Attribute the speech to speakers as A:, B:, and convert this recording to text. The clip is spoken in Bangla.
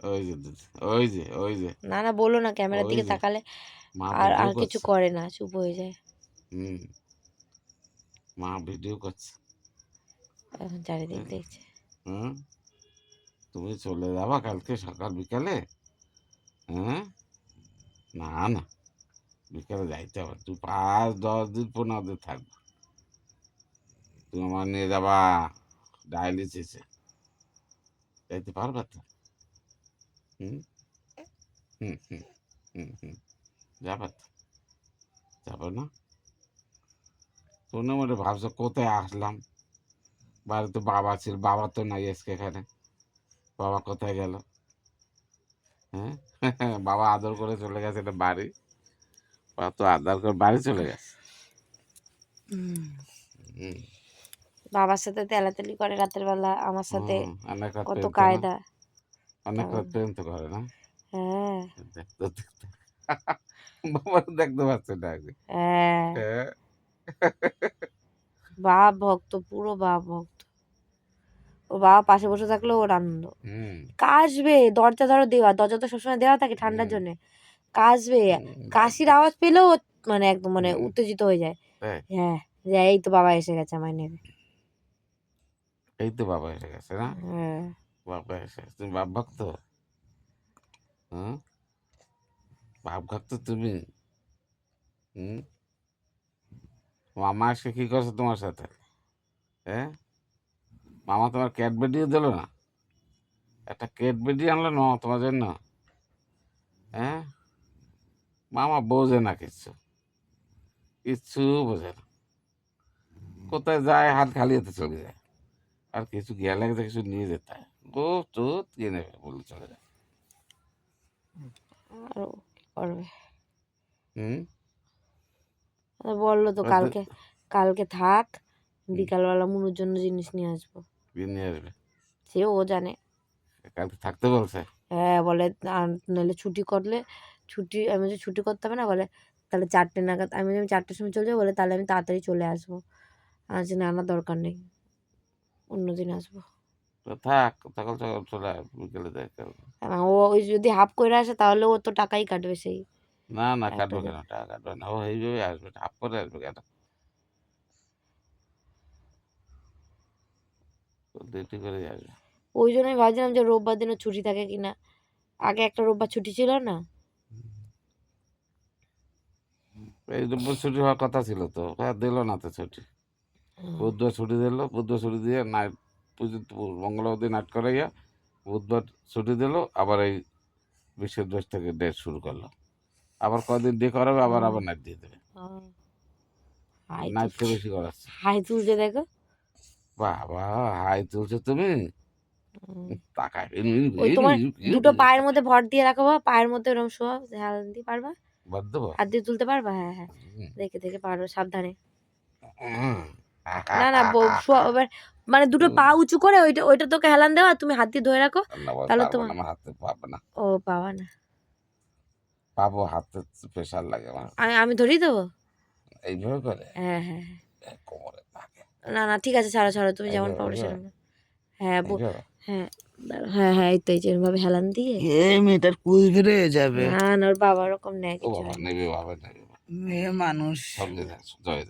A: ওই যে ওই যে ওই যে।
B: না না বলো না ক্যামেরার দিকে তাকালে আর আর কিছু করে না চুপ হয়ে যায়।
A: হুম মা ভিডিও করছে।
B: এখন চারিদিক দেখছে।
A: হুম তুমি চলে যাবা কালকে সকাল বিকালে? হ্যাঁ না না বিকালে যাইতে হবে। তুই পাঁচ দশ দিন পনেরো দিন থাকব। তুমি আমার নিয়ে যাবা। ডায়ালিসিসে। যাইতে পারবে তো হুম হুম হুম হুম হুম যাবে যাবে না? শুনে মনে ভাবছ কোথায় আসলাম? বাড়িতে বাবা ছিল বাবা তো নাই আজকে এখানে। বাবা কোথায় গেল? হ্যাঁ? বাবা আদর করে চলে গেছে এটা বাড়ি। বাবা তো আদর করে বাড়ি চলে গেছে।
B: বাবার সাথে তেলাতেলি করে রাতের বেলা আমার সাথে কত? কায়দা।
A: অনেক রাত প্রেম তো করে না?
B: হ্যাঁ।
A: দেখতে দেখতে বাবা দেখতে পাচ্ছে না
B: হ্যাঁ।
A: হ্যাঁ।
B: বাপ ভক্ত পুরো বাপ ভক্ত। ও বাবা পাশে বসে থাকলে ওর আনন্দ। কাশবে দরজা ধরো দেওয়া দরজা তো সবসময় দেওয়া থাকে ঠান্ডার। জন্য। কাশবে কাশির আওয়াজ পেলেও মানে একদম মানে উত্তেজিত হয়ে যায়। হ্যাঁ। যে এই তো বাবা এসে গেছে আমায় নেবে
A: এই তো বাবা এসে গেছে না?
B: হ্যাঁ।
A: তুমি বাপ ভক্ত? হ্যাঁ বাপ ভক্ত তুমি? হুম? মামা এসে কী করছে তোমার সাথে? হ্যাঁ? মামা তোমার ক্যাট বেডিও দিল না? একটা ক্যাট বেডি আনলো না তোমার জন্য? হ্যাঁ? মামা বোঝে না কিচ্ছু কিচ্ছু বোঝে না। কোথায় যায়, হাত খালি হাতে চলে যায়। আর কিছু গেলে কিছু নিয়ে যেতে হয়। গো চোত কিনে বলে চলে যায়
B: আর করবে?
A: হুম?
B: বলল তো কালকে কালকে থাক বিকালবেলা মুনুর জন্য জিনিস নিয়ে আসব।
A: নিয়ে আসবে?
B: সে ও জানে।
A: কালকে থাকতে বলছে?
B: হ্যাঁ বলে নাহলে ছুটি করলে ছুটি আমি যে ছুটি করতে হবে না? বলে তাহলে চারটে নাগাদ আমি যদি চারটের সময় চলে যাব বলে তাহলে আমি তাড়াতাড়ি চলে আসব। যে না আমার দরকার নেই। অন্যদিন আসব।
A: তো থাক সকাল সকাল চলে আয়, বিকেলে কালকে।
B: আর ও ওই যদি হাফ করে আসে তাহলে ও তো টাকাই কাটবে সেই।
A: না না কাটবে কেন? টাকা কাটবে না। ও এইভাবে আসবে হাফ করে আসবে কেন? ডিউটি করে আসবে।
B: ওই জন্য আমি ভাবছিলাম যে রোববার দিনও ছুটি থাকে কিনা আগে একটা রোববার ছুটি ছিল না?
A: এই রোববার ছুটি হওয়ার কথা ছিল তো। হ্যাঁ দিল না তো ছুটি। বুধবার ছুটি দিল বুধবার ছুটি দিয়ে নাইট পুজো মঙ্গলবার দিন নাইট করাইয়া বুধবার ছুটি দিল আবার এই বিশেষ দোষ থেকে ডেট শুরু করল। আবার কদিন ডে করাবে আবার আবার নাইট দিয়ে দেবে। নাইটকে বেশি করাচ্ছে
B: হাই তুলছে দেখো।
A: বাবা হাই তুলছো তুমি?
B: দুটো পায়ের মধ্যে ভর দিয়ে রাখো বা পায়ের মধ্যে ওরকম শোয়া হেলান দিয়ে পারবা। হাত দিয়ে তুলতে পারবা? হ্যাঁ হ্যাঁ। দেখে দেখে পারো সাবধানে। না না বউ শোয়া এবার মানে দুটো পা উঁচু করে ওইটা ওইটা তোকে হেলান দেওয়া তুমি হাত দিয়ে ধরে রাখো তাহলে তোমার-
A: আমার হাতে পাবো না।
B: ও পাবা না।
A: পাবো হাতে প্রেশার লাগে আমার।
B: আমি আমি ধরিয়ে দেবো?
A: এইভাবে করে?
B: হ্যাঁ হ্যাঁ।
A: কোমরে থাকে।
B: না না ঠিক আছে ছাড়ো ছাড়ো তুমি যেমন
A: এইভাবে?
B: সেরকম। হ্যাঁ বউ- হ্যাঁ হ্যাঁ হ্যাঁ এই তো এই হেলান দিয়ে।
C: এই মেয়েটার কুল বেড়ে যাবে।
B: না না ওর বাবা ওরকম নেয়
A: ও
B: কিছু হয়।
A: নেবে বাবা নেবে।
C: মেয়ে মানুষ।
A: যায় জয়